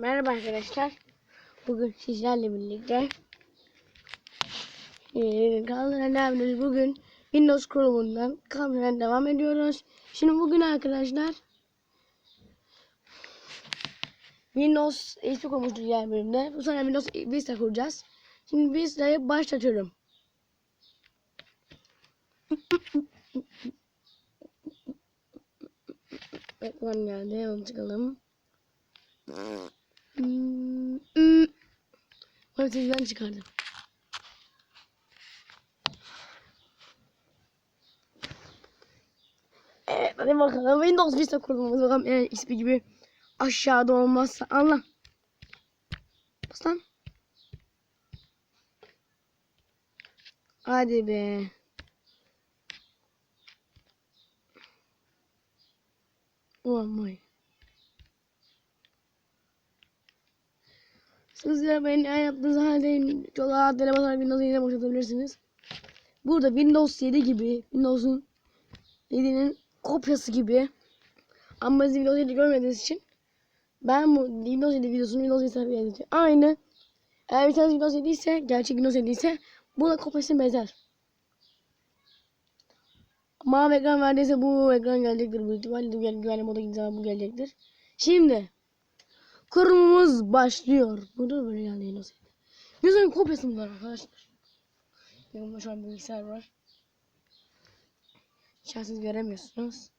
Merhaba arkadaşlar. Bugün sizlerle birlikte kaldıran devam Bugün Windows kurulumundan kaldıran devam ediyoruz. Şimdi bugün arkadaşlar Windows XP kurmuştuk diğer bölümde. Bu sefer Windows Vista kuracağız. Şimdi Vista'yı başlatıyorum. Ekran geldi. Onu çıkalım. Sizden çıkardım. Evet hadi bakalım. Windows Vista kurulumuz bakalım eğer XP gibi aşağıda olmazsa. Allah. Bas lan. Hadi be. Oh my. Sizler benim ne yaptığınız halde çok rahat tele basarak Windows 7'ye başlatabilirsiniz. Burada Windows 7 gibi Windows'un 7'nin kopyası gibi ama siz Windows 7 görmediğiniz için ben bu Windows 7 videosunu Windows 7 sayfaya yazacağım. Aynı eğer bir tane Windows 7 ise gerçek Windows 7 ise bu da kopyasına benzer. Mavi ekran verdiyse bu ekran gelecektir. Bu ihtimalle güvenli, moda gidince bu gelecektir. Şimdi kurumumuz başlıyor. Da böyle Windows 7. Windows'un kopyası bunlar arkadaşlar. Benim şu an bilgisayar var. Siz göremiyorsunuz.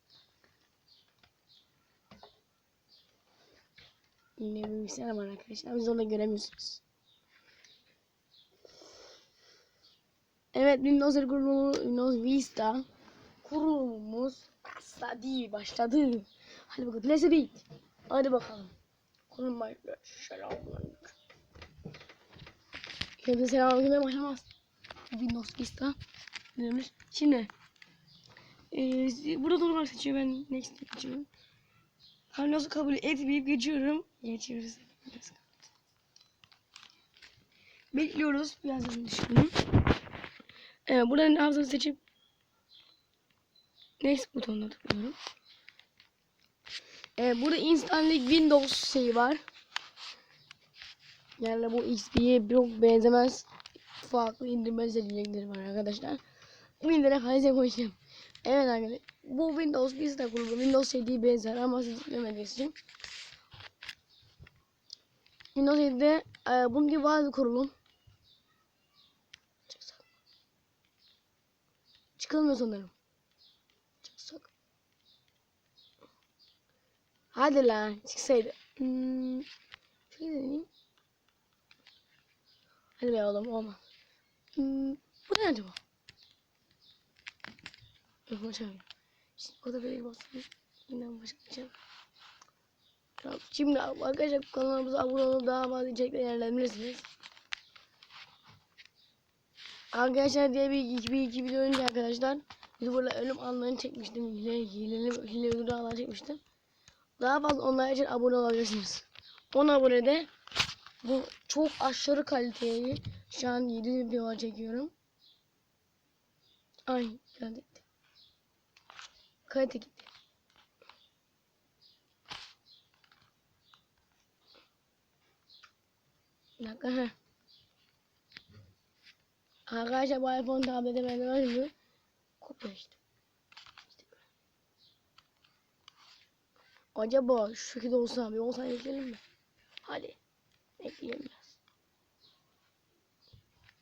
Yine bir bilgisayar var arkadaşlar. Biz onu göremiyorsunuz. Evet Windows kurulumu Windows Vista kurulumumuz başladı. Hadi bakalım. Let's read. Hadi bakalım. Başlıyor. Selamünaleyküm. Kendinize selamünaleyküm başlamaz. Windows Vista. Diyoruz. Şimdi ee, burada doğru olarak seçiyor. Ben next geçiyorum. Windows kabul etmeyip geçiyorum. Geçiyoruz. Bekliyoruz. Birazdan düşünün. Evet buradan hafızamı seçip Next butonuna tıklıyorum. Evet burada installlik Windows şeyi var. Yani bu XP'ye çok benzemez. Farklı indirme seçenekleri var arkadaşlar. İndirme halize koyacağım. Evet arkadaşlar. Bu Windows Vista kurulu. Windows 7'ye benzer ama siz yüklemediğiniz için. Windows 7'de e, bunun gibi bazı kurulum. Çıkılmıyor sanırım. Çıksak. Hadi lan çıksaydı. Hmm. Şöyle deneyeyim. Hadi be oğlum olmaz. Hmm. Bu ne acaba? Yok başlamıyor. Şimdi o da böyle basın. Yine başlayacağım. Tamam. Şimdi arkadaşlar kanalımıza abone olup daha fazla içerikler yerlenebilirsiniz. Arkadaşlar diye bir iki, bir iki video önce arkadaşlar burada ölüm anlarını çekmiştim. Hile, hileli, hileli videolar çekmiştim. Daha fazla onlar için abone olabilirsiniz. 10 abonede bu çok aşırı kaliteli. Şu an 7 videolar çekiyorum. Ay geldi. Kalite gitti. Bir dakika. Heh. Arkadaşlar bu iPhone tablete benzemez mi? Kopya. İşte Acaba şu şekilde olsa bir olsa ekleyelim mi? Hadi. Ekleyelim biraz.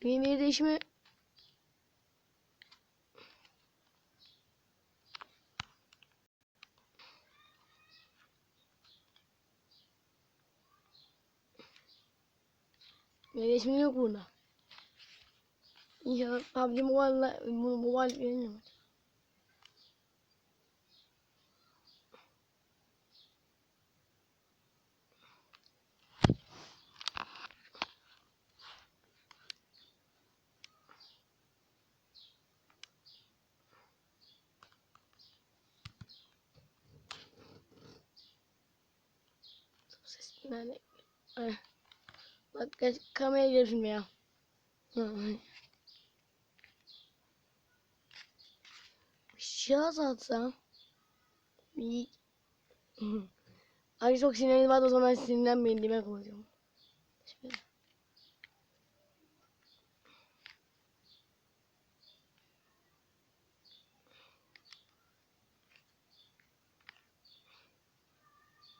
Benim bir değişimi Bir değişimi yok burada. İnşallah PUBG Mobile'la Mobile beğeniyorum. Nerede? Ay. Bak kameraya. Ay. Bir şey atsam. Bir... Ay çok sinirli vardı o zaman sinirlenmeyin diye ben kapatıyorum. Şimdi.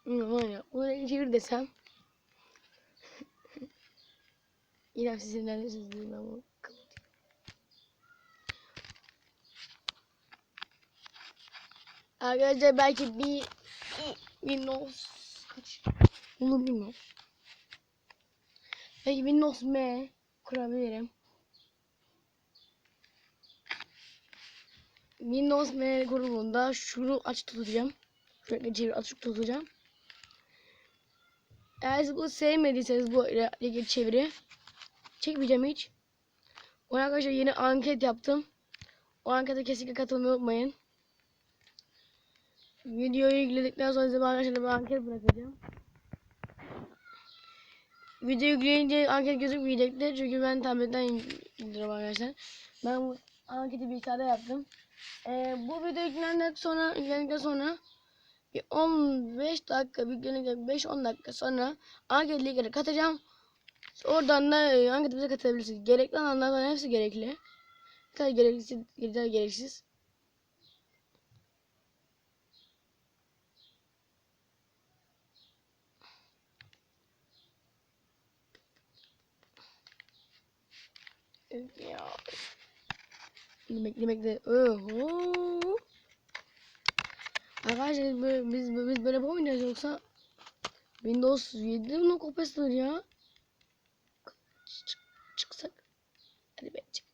Bilmiyorum var ya. Bunu çevir desem. İrem siz sinirlenirsiniz diye ben bunu kapatıyorum. Arkadaşlar belki bir Windows kaç olur bilmiyorum. Belki Windows M kurabilirim. Windows M kurulumunda şunu açık tutacağım. Şöyle çevir açık tutacağım. Eğer siz bu sevmediyseniz bu re- çeviri çekmeyeceğim hiç. O arkadaşlar yeni anket yaptım. O ankete kesinlikle katılmayı unutmayın. Videoyu yükledikten sonra size arkadaşlar bir anket bırakacağım. Video yükleyince anket gözükmeyecektir çünkü ben tabletten indiriyorum arkadaşlar. Ben bu anketi bilgisayarda yaptım. Ee, bu video yüklendikten sonra, yüklendikten sonra bir 15 dakika, yüklendikten 5-10 dakika sonra anket linkleri katacağım. Oradan da e, anketimize katılabilirsiniz. Gerekli alanlardan hepsi gerekli. Bir tane gereksiz, bir tane gereksiz. Ya. Yemek yemek de. Oho. Arkadaşlar böyle, biz, biz böyle mi oynayacağız yoksa Windows 7'nin kopyasıdır ya. Çık, çıksak. Hadi be çık.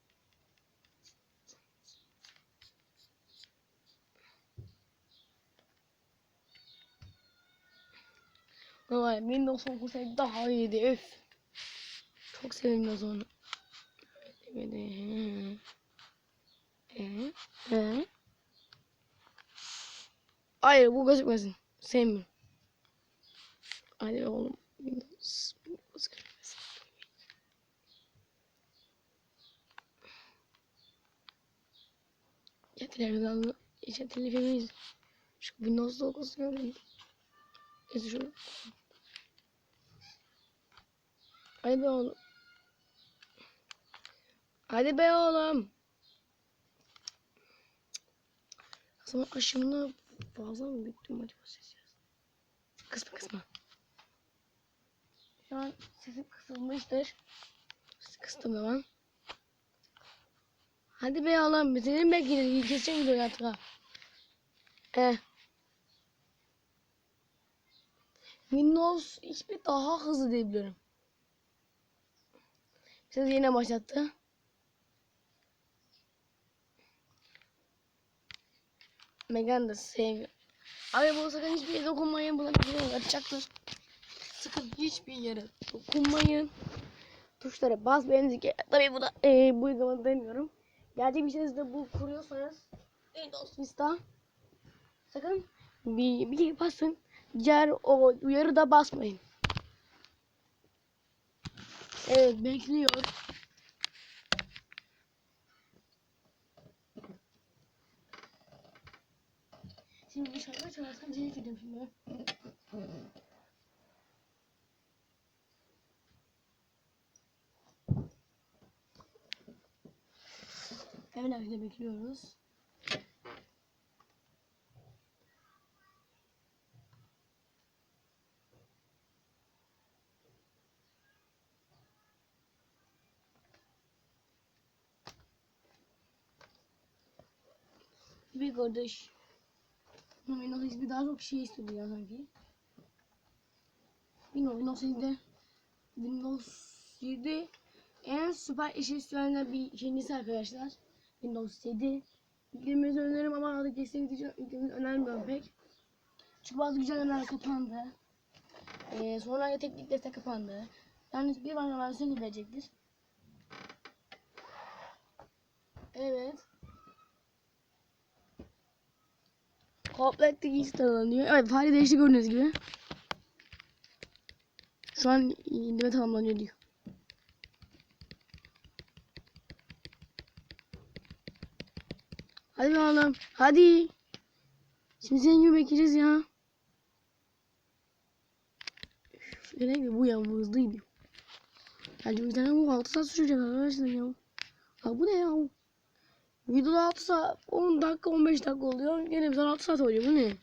Ama Windows 10 kursaydı daha iyiydi. Öf. Çok sevindim onu. Evet. Ee, ee. Hayır bu gözükmesin. Sevmiyorum. Hadi oğlum. Windows. Windows gözükmesin. Ya televizyonda işte televizyonu şu Windows logosu. Neyse şunu. Hadi be oğlum. Hadi be oğlum. O zaman aşımını fazla mı büyüttüm acaba ses yaz? Kısma kısma. Şu an sesim kısılmıştır. Kıstım hemen. Hadi be oğlum. Senin bekleyin. Keseceğim gidiyor artık ha. Eh. Windows hiçbir daha hızlı diye biliyorum. Siz yine başlattı. Megan da sevmiyor. Abi bu sakın hiçbir yere dokunmayın. Buna bir yere atacaktır. Sakın hiçbir yere dokunmayın. Tuşlara basmayın. Tabii bu da e, bu uygulama demiyorum. Gerçek bir şeyde bu kuruyorsanız Windows Vista sakın bir, bir basın. Diğer o uyarı da basmayın. Evet bekliyor. Şimdi dışarıda çalarsam seni gideceğim şimdi. Hemen evde bekliyoruz. Bir kardeş. Windows XP daha çok şey istedi ya sanki. Bilmiyorum Windows 7'de Windows 7 en süper iş isteyenler bir ikincisi arkadaşlar. Windows 7 yüklemenizi öneririm ama desteğiniz için yüklemenizi önermiyorum pek. Çünkü bazı güzel öneriler kapandı. Ee, sonra teknik destek kapandı. Yani bir bana versiyon verecektir. Evet. Komplekte instalanıyor. Evet fare değişti gördüğünüz gibi. Şu an indirme tamamlanıyor diyor. Hadi oğlum. Hadi. Şimdi senin gibi bekleyeceğiz ya. Mi bu ya bu hızlıydı. Bence bir tane bu 6 saat sürecek arkadaşlar ya. Ya bu ne ya? Videoda 6 saat 10 dakika 15 dakika oluyor. Bir tane 6 saat oluyor bu ne?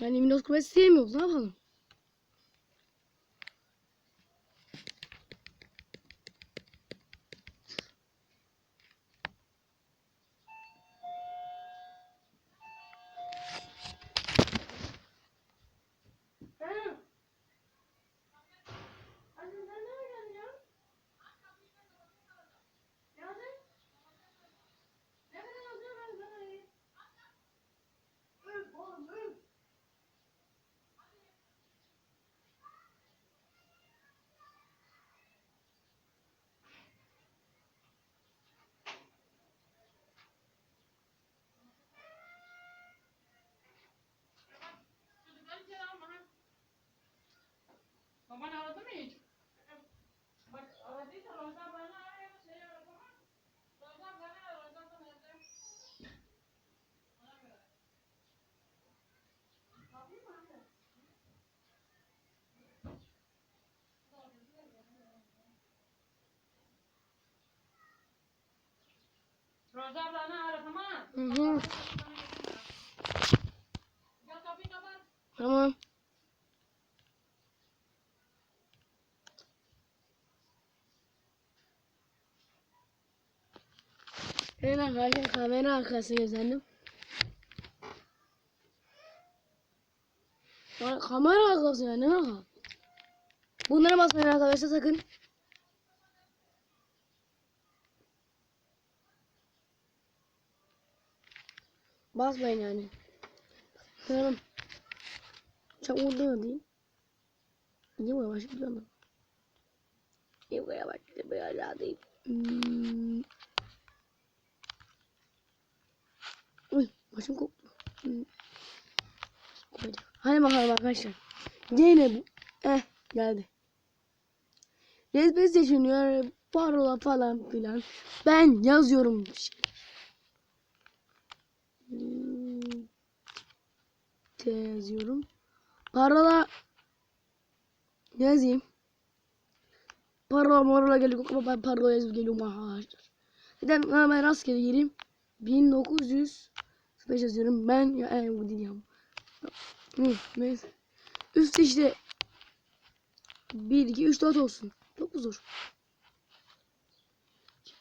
Yani Windows Chrome sevmiyoruz ne yapalım? Baban aradı mı hiç? Bak aradıysa Rozan bana arıyor, şey aradı mı? Rozan bana arıyor, Rozan da nerede? Ona göre. Yapayım mı anne? Rozan bana aradı mı? Hı hı. Ya kapıyı kapat. Tamam. Evet arkadaşlar kamera arkası gözlendim. Kamera arkası ya ne baka? Bunlara basmayın arkadaşlar sakın. Basmayın yani. Tamam. Çok oldu değil. Niye buraya başlıyorum? Niye buraya başlıyorum? Buraya değil. Hmm. Uy başım koptu. Hmm. Koydum. Hadi bakalım arkadaşlar. Yine bu. Eh geldi. Resmi seçiliyor. Parola falan filan. Ben yazıyorum. Hmm. T yazıyorum. Parola yazayım. Parola parola geliyor ama ben parola yazıp geliyorum arkadaşlar. Neden hemen rastgele gireyim. 1900 5 yazıyorum. Ben ya e, bu değil ya. Hı, neyse. Üstte işte 1 2 3 4 olsun. Çok mu zor?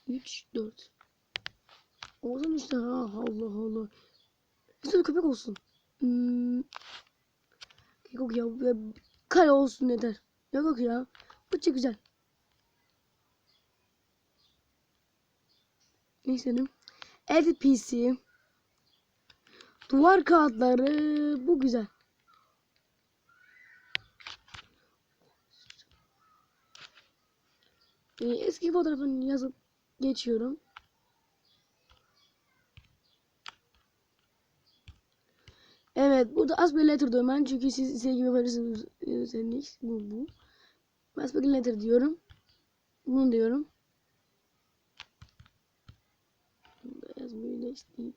3 4 Olsun işte ha Allah Allah. Sürü köpek olsun. Hmm. Yok ya, ya kare olsun yeter. Yok yok ya. Çok güzel. Ne istedim? Edit PC. Duvar kağıtları. Bu güzel. Ee, eski fotoğrafını yazıp geçiyorum. Evet burada Asper Letter diyorum ben çünkü siz sevgi yaparsınız senin bu bu. Asper Letter diyorum. Bunu diyorum. Yazmayı değiştireyim.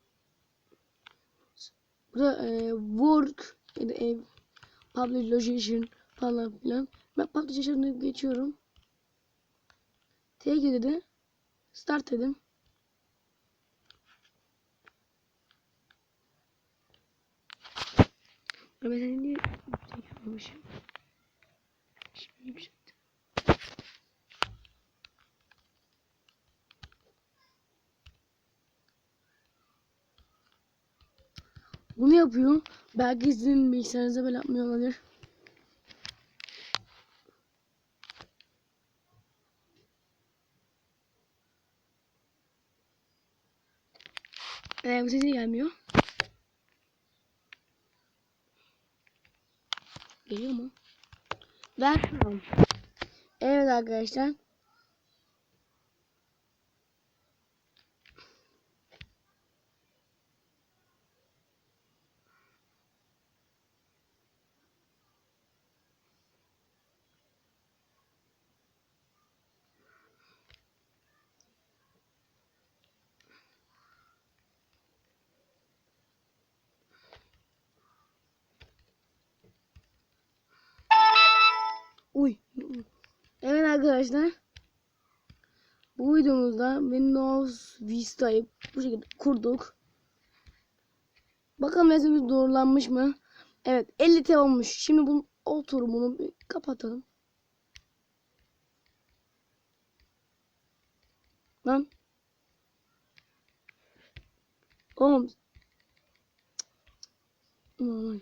Burada e, work ya da ev public location falan filan. Ben public location'ı geçiyorum. T'ye dedi. Start dedim. Ben seni niye yapmamışım? Şimdi yapacaktım. Bunu yapıyor. Belki sizin bilgisayarınızda böyle yapmıyor olabilir. Ee, bu sesi gelmiyor. Geliyor mu? Ver. Tamam. Evet arkadaşlar. Uy. Evet arkadaşlar. Bu videomuzda Windows Vista'yı bu şekilde kurduk. Bakalım resmimiz doğrulanmış mı? Evet 50 T olmuş. Şimdi bunun oturumunu bir kapatalım. Lan. Oğlum. Aman.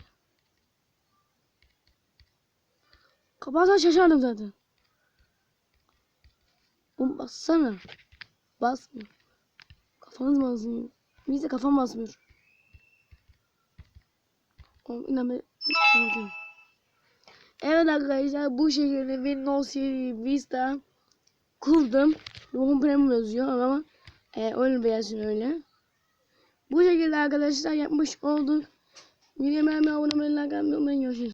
Kapatsa şaşardım zaten. Oğlum bassana. Basmıyor. Kafanız basmıyor. De kafam basmıyor. Oğlum inan ben... Evet arkadaşlar bu şekilde Windows 7 Vista kurdum. Ruhum Premium yazıyor ama e, öyle beğensin öyle. Bu şekilde arkadaşlar yapmış olduk. Videomu beğenmeyi, abone olmayı, like atmayı unutmayın.